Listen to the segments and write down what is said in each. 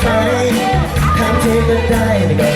ไฟทำที่ก็ได้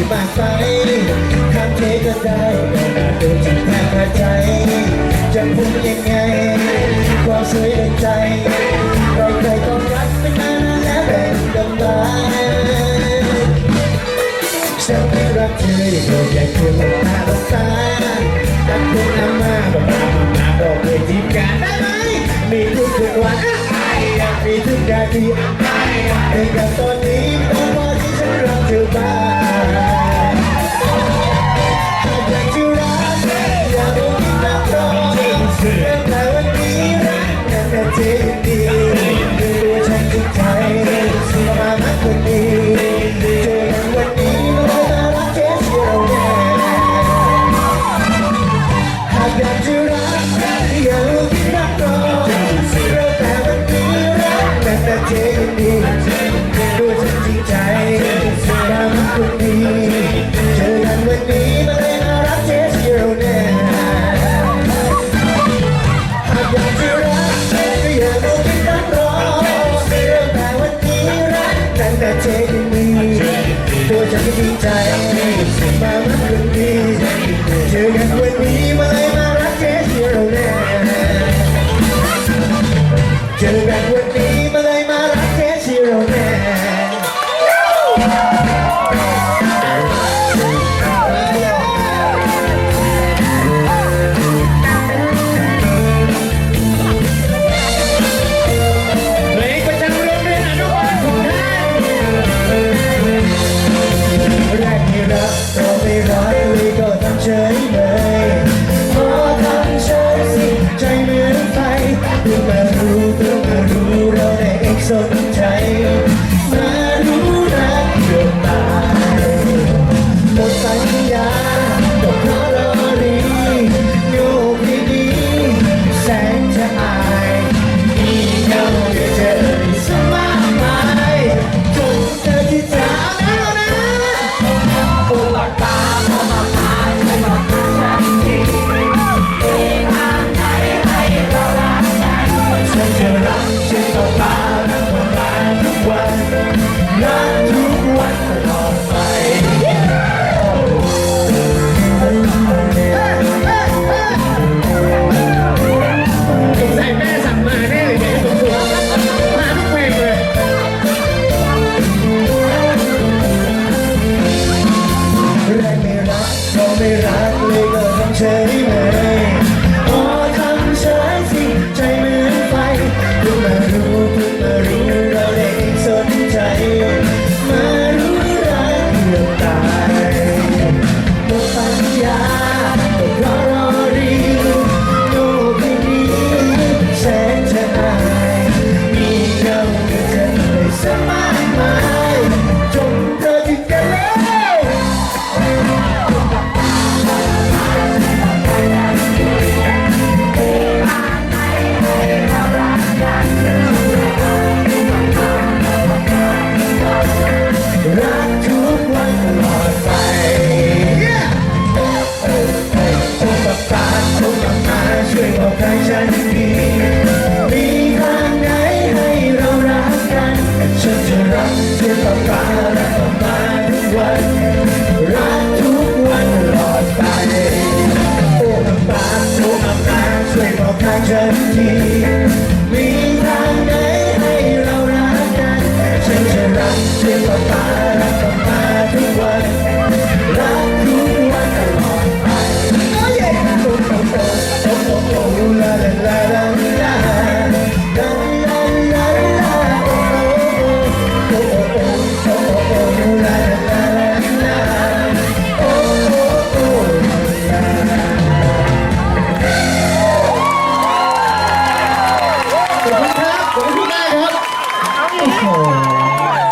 ที่บานไปข้ามเทก็ได้เดินจากแทบใจ จะพูดยังไงความสวยในใจใครใครต้องรักเป็นนานและเป็นกัลังฉันไม่รักเธอโดยอยากเธอมาตาตาตักคุณน้ำมาบอกมาบอกมาบอกเลยที่การได้ไหมมีทุกคืนวันไอ้ยังมีทุกนาทีไอ้เองกับตอนนี้ die. รู้เพื่อมารู้เราในเอกโซนใจ